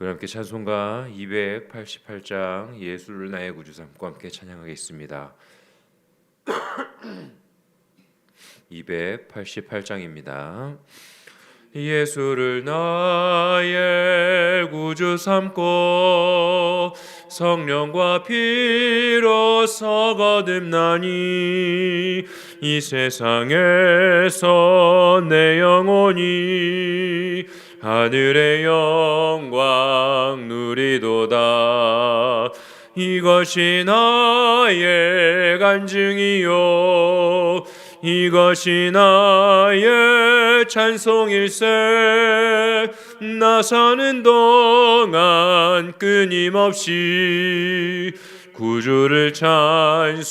우리 함께 찬송가 288장 예수를 나의 구주 삼고 함께 찬양하겠습니다. 288장입니다. 예수를 나의 구주 삼고 성령과 피로서 거듭나니 이 세상에서 내 영혼이 하늘의 영광 누리도다. 이것이 나의 간증이요. 이것이 나의 찬송일세. 나 사는 동안 끊임없이 구주를 찬송하리로다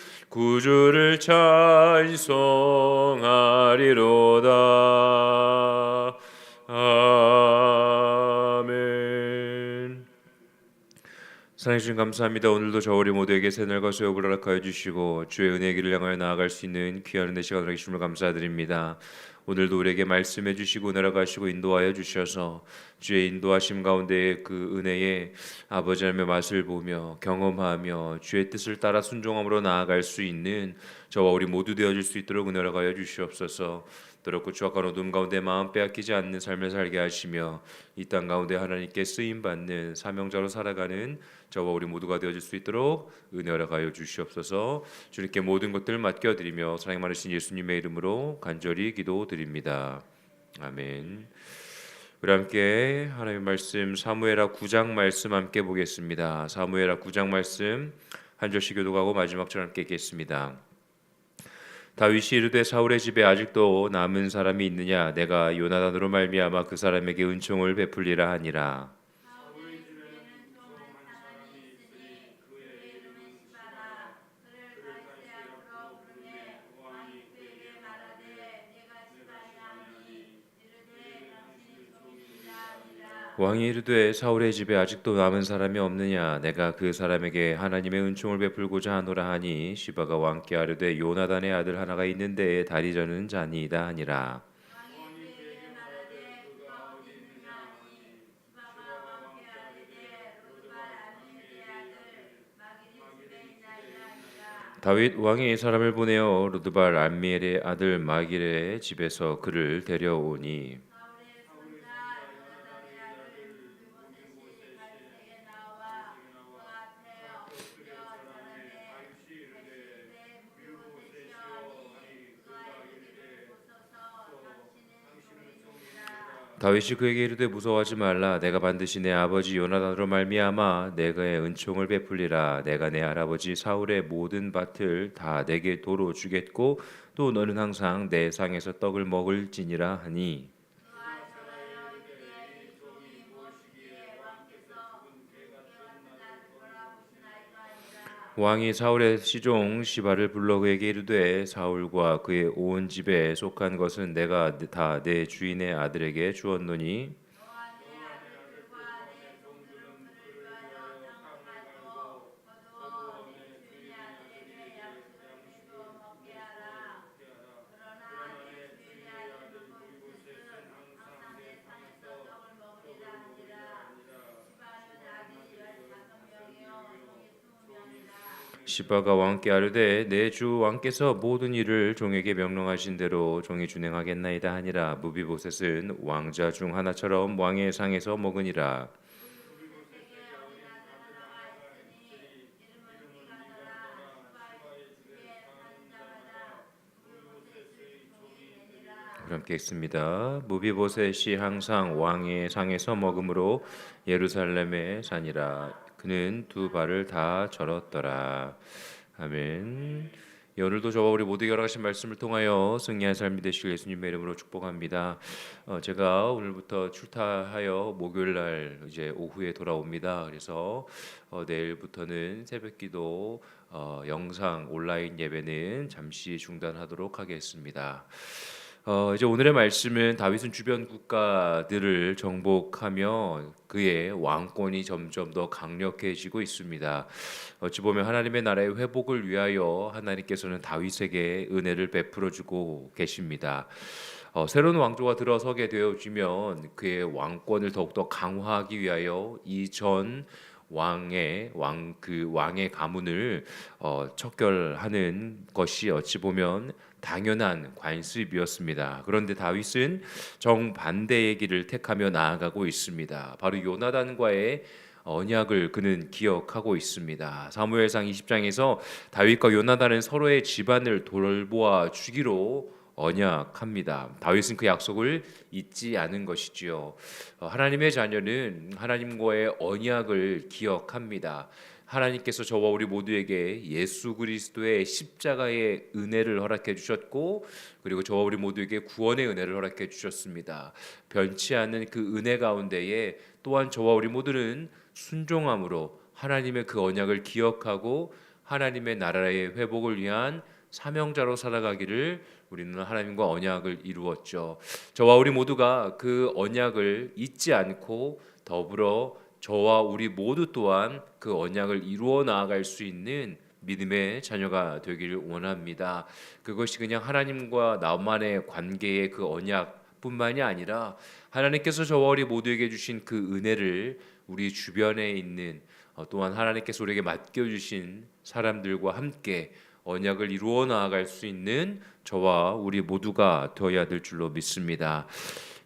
구주를 찬송하리로다 아멘 사랑해 주신 감사합니다. 오늘도 저 우리 모두에게 새날과 수욕을 허락하여 주시고 주의 은혜의 길을 향하여 나아갈 수 있는 귀한 은혜 시간을 주심을 감사드립니다. 오늘도 우리에게 말씀해 주시고 내려가시고 인도하여 주셔서 주의 인도하심 가운데 그 은혜의 아버지 하나님의 맛을 보며 경험하며 주의 뜻을 따라 순종함으로 나아갈 수 있는 저와 우리 모두 되어질 수 있도록 은혜를 가여 주시옵소서. 더럽고 추악한 어둠 가운데 마음 빼앗기지 않는 삶을 살게 하시며 이 땅 가운데 하나님께 쓰임 받는 사명자로 살아가는 저와 우리 모두가 되어질 수 있도록 은혜를 가여 주시옵소서. 주님께 모든 것들 맡겨드리며 사랑이 많으신 예수님의 이름으로 간절히 기도드립니다. 아멘. 우리 함께 하나님의 말씀 사무엘하 9장 말씀 함께 보겠습니다. 사무엘하 9장 말씀 한 절씩 교독하고 마지막 절 함께 읽겠습니다. 다윗이 이르되 사울의 집에 아직도 남은 사람이 있느냐 내가 요나단으로 말미암아 그 사람에게 은총을 베풀리라 하니라 왕이 이르되 사울의 집에 아직도 남은 사람이 없느냐? 내가 그 사람에게 하나님의 은총을 베풀고자 하노라 하니 시바가 왕께 아르되 요나단의 아들 하나가 있는데 다리 저는 자니이다 하니라. 다윗 왕이 사람을 보내어 루드발 암미엘의 아들 마길의 집에서 그를 데려오니 다윗이 그에게 이르되 무서워하지 말라. 내가 반드시 내 아버지 요나단으로 말미암아 내가의 은총을 베풀리라. 내가 내 할아버지 사울의 모든 밭을 다 내게 도로 주겠고 또 너는 항상 내 상에서 떡을 먹을지니라 하니 왕이 사울의 시종 시바를 불러 그에게 이르되 사울과 그의 온 집에 속한 것은 내가 다 내 주인의 아들에게 주었노니 시바가 왕께 아르되 내 주 왕께서 모든 일을 종에게 명령하신 대로 종이 준행하겠나이다 하니라 무비보셋은 왕자 중 하나처럼 왕의 상에서 먹으니라 함께 읽습니다. 무비보셋이 항상 왕의 상에서 먹음으로 예루살렘에 사니라. 그는 두 발을 다 절었더라. 아멘. 예, 오늘도 저와 우리 모두에게 허락하신 말씀을 통하여 승리한 삶이 되시길 예수님의 이름으로 축복합니다. 어, 제가 오늘부터 출타하여 목요일 날 이제 오후에 돌아옵니다. 그래서 어, 내일부터는 새벽기도 어, 영상 온라인 예배는 잠시 중단하도록 하겠습니다. 어, 이제 오늘의 말씀은 다윗은 주변 국가들을 정복하며 그의 왕권이 점점 더 강력해지고 있습니다. 어찌 보면 하나님의 나라의 회복을 위하여 하나님께서는 다윗에게 은혜를 베풀어 주고 계십니다. 어, 새로운 왕조가 들어서게 되어지면 그의 왕권을 더욱더 강화하기 위하여 이전 왕의 왕 그 왕의 가문을 어, 척결하는 것이 어찌 보면 당연한 관습이었습니다. 그런데 다윗은 정반대의 길을 택하며 나아가고 있습니다. 바로 요나단과의 언약을 그는 기억하고 있습니다. 사무엘상 20장에서 다윗과 요나단은 서로의 집안을 돌보아 주기로 언약합니다. 다윗은 그 약속을 잊지 않은 것이지요. 어, 하나님의 자녀는 하나님과의 언약을 기억합니다. 하나님께서 저와 우리 모두에게 예수 그리스도의 십자가의 은혜를 허락해 주셨고 그리고 저와 우리 모두에게 구원의 은혜를 허락해 주셨습니다. 변치 않는 그 은혜 가운데에 또한 저와 우리 모두는 순종함으로 하나님의 그 언약을 기억하고 하나님의 나라의 회복을 위한 사명자로 살아가기를 우리는 하나님과 언약을 이루었죠. 저와 우리 모두가 그 언약을 잊지 않고 더불어 저와 우리 모두 또한 그 언약을 이루어 나아갈 수 있는 믿음의 자녀가 되기를 원합니다. 그것이 그냥 하나님과 나만의 관계의 그 언약뿐만이 아니라 하나님께서 저와 우리 모두에게 주신 그 은혜를 우리 주변에 있는 어, 또한 하나님께서 우리에게 맡겨 주신 사람들과 함께 언약을 이루어 나아갈 수 있는 저와 우리 모두가 되어야 될 줄로 믿습니다.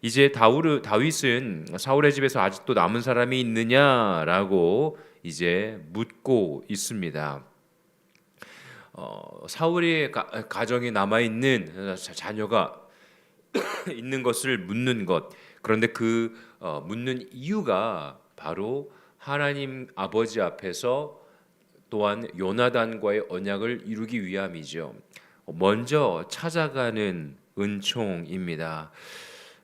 이제 다우르, 다윗은 사울의 집에서 아직도 남은 사람이 있느냐라고 이제 묻고 있습니다. 어, 사울의 가, 정에 남아 있는 자녀가 있는 것을 묻는 것. 그런데 그 어, 묻는 이유가 바로 하나님 아버지 앞에서 또한 요나단과의 언약을 이루기 위함이죠. 먼저 찾아가는 은총입니다.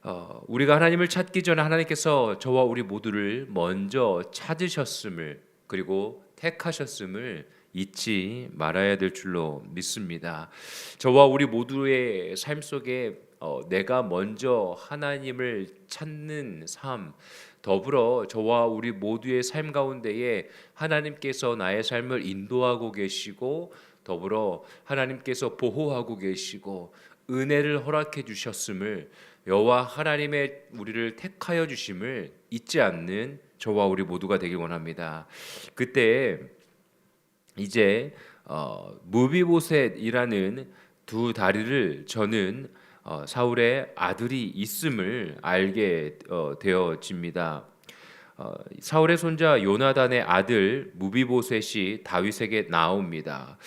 어, 우리가 하나님을 찾기 전에 하나님께서 저와 우리 모두를 먼저 찾으셨음을 그리고 택하셨음을 잊지 말아야 될 줄로 믿습니다. 저와 우리 모두의 삶 속에 어, 내가 먼저 하나님을 찾는 삶, 더불어 저와 우리 모두의 삶 가운데에 하나님께서 나의 삶을 인도하고 계시고 더불어 하나님께서 보호하고 계시고 은혜를 허락해 주셨음을 여호와 하나님의 우리를 택하여 주심을 잊지 않는 저와 우리 모두가 되길 원합니다. 그때 이제 어, 무비보셋이라는 두 다리를 저는 어, 사울의 아들이 있음을 알게 어, 되어집니다. 어, 사울의 손자 요나단의 아들 무비보셋이 다윗에게 나옵니다.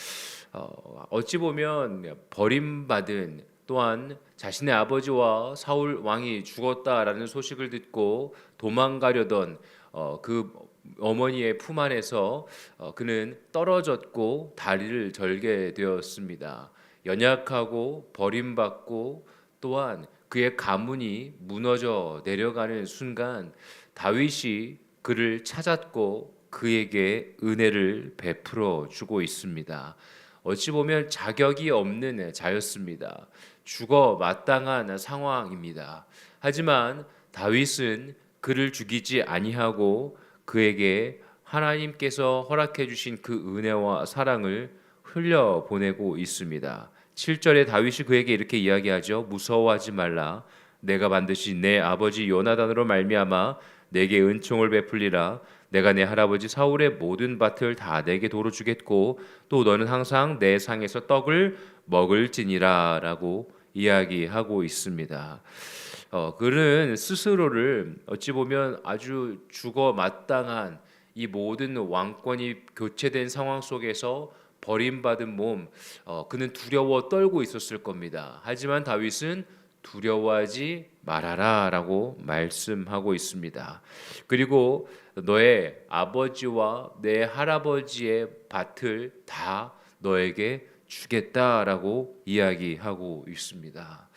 어, 어찌 보면 버림받은 또한 자신의 아버지와 사울 왕이 죽었다라는 소식을 듣고 도망가려던 어, 그 어머니의 품 안에서 어, 그는 떨어졌고 다리를 절게 되었습니다. 연약하고 버림받고 또한 그의 가문이 무너져 내려가는 순간 다윗이 그를 찾았고 그에게 은혜를 베풀어 주고 있습니다. 어찌 보면 자격이 없는 자였습니다. 죽어 마땅한 상황입니다. 하지만 다윗은 그를 죽이지 아니하고 그에게 하나님께서 허락해 주신 그 은혜와 사랑을 흘려 보내고 있습니다. 7절에 다윗이 그에게 이렇게 이야기하죠. 무서워하지 말라. 내가 반드시 내 아버지 요나단으로 말미암아 내게 은총을 베풀리라. 내가 내 할아버지 사울의 모든 밭을 다 내게 도로 주겠고 또 너는 항상 내 상에서 떡을 먹을지니라라고 이야기하고 있습니다. 어, 그는 스스로를 어찌 보면 아주 죽어 마땅한 이 모든 왕권이 교체된 상황 속에서 버림받은 몸, 어, 그는 두려워 떨고 있었을 겁니다. 하지만 다윗은 두려워하지 말아라라고 말씀하고 있습니다. 그리고 너의 아버지와 내 할아버지의 밭을 다 너에게 주겠다라고 이야기하고 있습니다.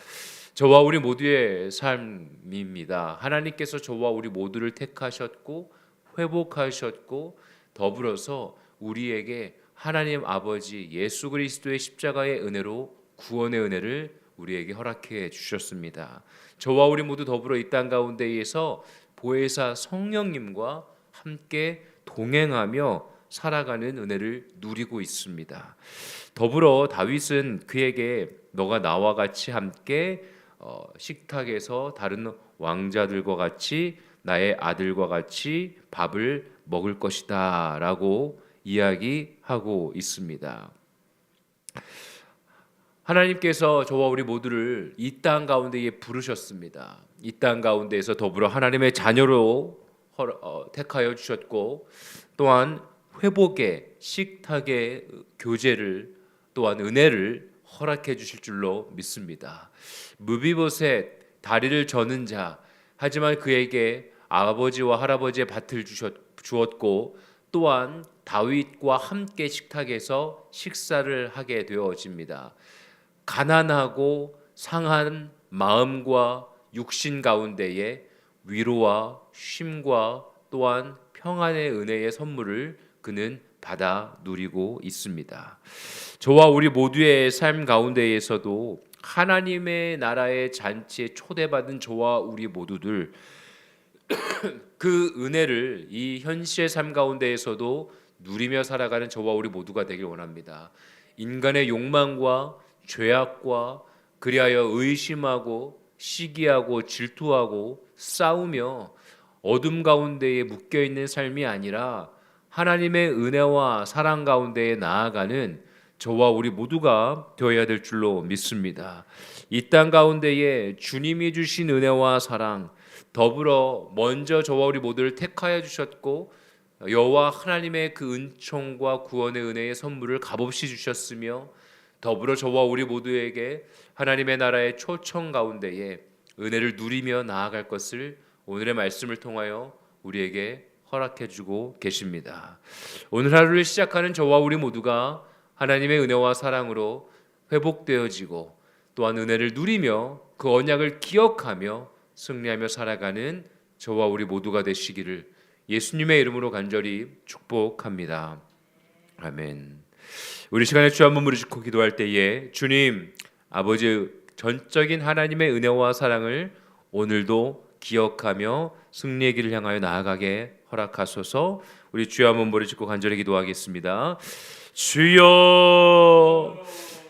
저와 우리 모두의 삶입니다. 하나님께서 저와 우리 모두를 택하셨고 회복하셨고 더불어서 우리에게 하나님 아버지 예수 그리스도의 십자가의 은혜로 구원의 은혜를 우리에게 허락해 주셨습니다. 저와 우리 모두 더불어 이 땅 가운데에서 보혜사 성령님과 함께 동행하며 살아가는 은혜를 누리고 있습니다. 더불어 다윗은 그에게 너가 나와 같이 함께 어, 식탁에서 다른 왕자들과 같이 나의 아들과 같이 밥을 먹을 것이다라고 이야기하고 있습니다. 하나님께서 저와 우리 모두를 이 땅 가운데에 부르셨습니다. 이 땅 가운데에서 더불어 하나님의 자녀로 어, 택하여 주셨고 또한 회복의 식탁의 교제를 또한 은혜를 허락해 주실 줄로 믿습니다. 무비보셋 다리를 저는 자 하지만 그에게 아버지와 할아버지의 밭을 주셨, 주었고 또한 다윗과 함께 식탁에서 식사를 하게 되어집니다. 가난하고 상한 마음과 육신 가운데에 위로와 쉼과 또한 평안의 은혜의 선물을 그는 받아 누리고 있습니다. 저와 우리 모두의 삶 가운데에서도 하나님의 나라의 잔치에 초대받은 저와 우리 모두들 그 은혜를 이 현실의 삶 가운데에서도 누리며 살아가는 저와 우리 모두가 되길 원합니다. 인간의 욕망과 죄악과 그리하여 의심하고 시기하고 질투하고 싸우며 어둠 가운데에 묶여 있는 삶이 아니라 하나님의 은혜와 사랑 가운데에 나아가는 저와 우리 모두가 되어야 될 줄로 믿습니다. 이 땅 가운데에 주님이 주신 은혜와 사랑 더불어 먼저 저와 우리 모두를 택하여 주셨고 여호와 하나님의 그 은총과 구원의 은혜의 선물을 값없이 주셨으며 더불어 저와 우리 모두에게 하나님의 나라의 초청 가운데에 은혜를 누리며 나아갈 것을 오늘의 말씀을 통하여 우리에게 허락해 주고 계십니다. 오늘 하루를 시작하는 저와 우리 모두가 하나님의 은혜와 사랑으로 회복되어지고 또한 은혜를 누리며 그 언약을 기억하며 승리하며 살아가는 저와 우리 모두가 되시기를 예수님의 이름으로 간절히 축복합니다. 아멘. 우리 시간에 주 한번 부르시고 기도할 때에 주님 아버지 전적인 하나님의 은혜와 사랑을 오늘도 기억하며 승리의 길을 향하여 나아가게 허락하소서. 우리 주여 한번 부르시고 간절히 기도하겠습니다. 주여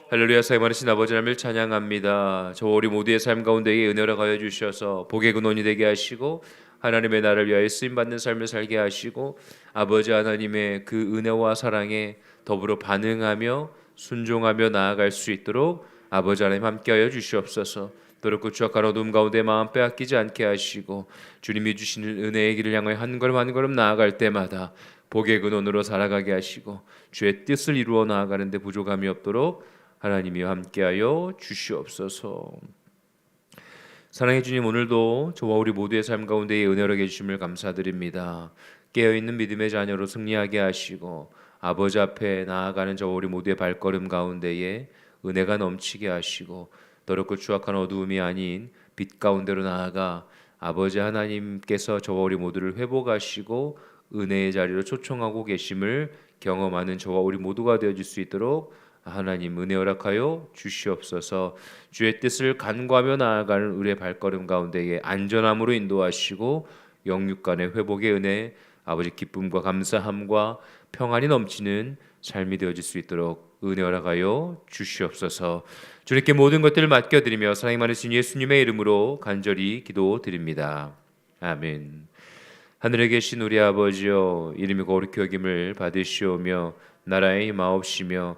할렐루야 사임하신 아버지 하나님을 찬양합니다. 저 우리 모두의 삶 가운데에 은혜를 가여 주셔서 복의 근원이 되게 하시고 하나님의 나를 위하여 쓰임 받는 삶을 살게 하시고 아버지 하나님의 그 은혜와 사랑에 더불어 반응하며 순종하며 나아갈 수 있도록 아버지 하나님 함께하여 주시옵소서. 더럽고 추악한 어둠 가운데 마음 빼앗기지 않게 하시고 주님이 주시는 은혜의 길을 향하여 한 걸음 한 걸음 나아갈 때마다 복의 근원으로 살아가게 하시고 주의 뜻을 이루어 나아가는데 부족함이 없도록 하나님이 함께하여 주시옵소서. 사랑해 주님 오늘도 저와 우리 모두의 삶 가운데에 은혜로 해주심을 감사드립니다. 깨어 있는 믿음의 자녀로 승리하게 하시고 아버지 앞에 나아가는 저와 우리 모두의 발걸음 가운데에 은혜가 넘치게 하시고 더럽고 추악한 어두움이 아닌 빛 가운데로 나아가 아버지 하나님께서 저와 우리 모두를 회복하시고 은혜의 자리로 초청하고 계심을 경험하는 저와 우리 모두가 되어질 수 있도록 하나님 은혜 허락하여 주시옵소서. 주의 뜻을 간구하며 나아가는 우리의 발걸음 가운데에 안전함으로 인도하시고 영육 간의 회복의 은혜, 아버지 기쁨과 감사함과 평안이 넘치는 삶이 되어질 수 있도록 은혜 허락하여 주시옵소서. 주님께 모든 것들을 맡겨드리며 사랑이 많으신 예수님의 이름으로 간절히 기도드립니다. 아멘. 하늘에 계신 우리 아버지여 이름이 거룩히 여김을 받으시오며 나라의 마옵시며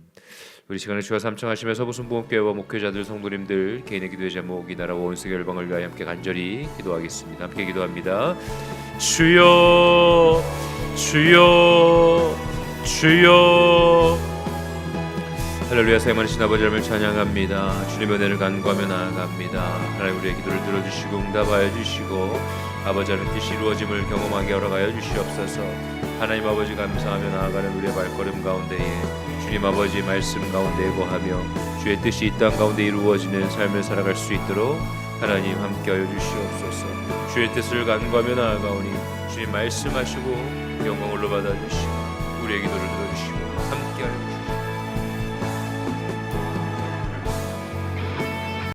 우리 시간에 주와 삼청하시면서 무슨 부흥교회와 목회자들 성도님들 개인의 기도의 제목 이온 세계 열방을 위하여 함께 간절히 기도하겠습니다. 함께 기도합니다. 주여 주여 주여 할렐루야 사랑하신 아버지 하나님을 찬양합니다. 주님의 은혜를 간구하며 나아갑니다. 하나님 우리의 기도를 들어주시고 응답하여 주시고 아버지 하나님 뜻이 이루어짐을 경험하게 허락하여 주시옵소서 하나님 아버지 감사하며 나아가는 우리의 발걸음 가운데에 주님 아버지 말씀 가운데 거하며 주의 뜻이 이 땅 가운데 이루어지는 삶을 살아갈 수 있도록 하나님 함께하여 주시옵소서. 주의 뜻을 간구하며 나아가오니 주님 말씀하시고 영광을 받아주시고 우리의 기도를 함께하여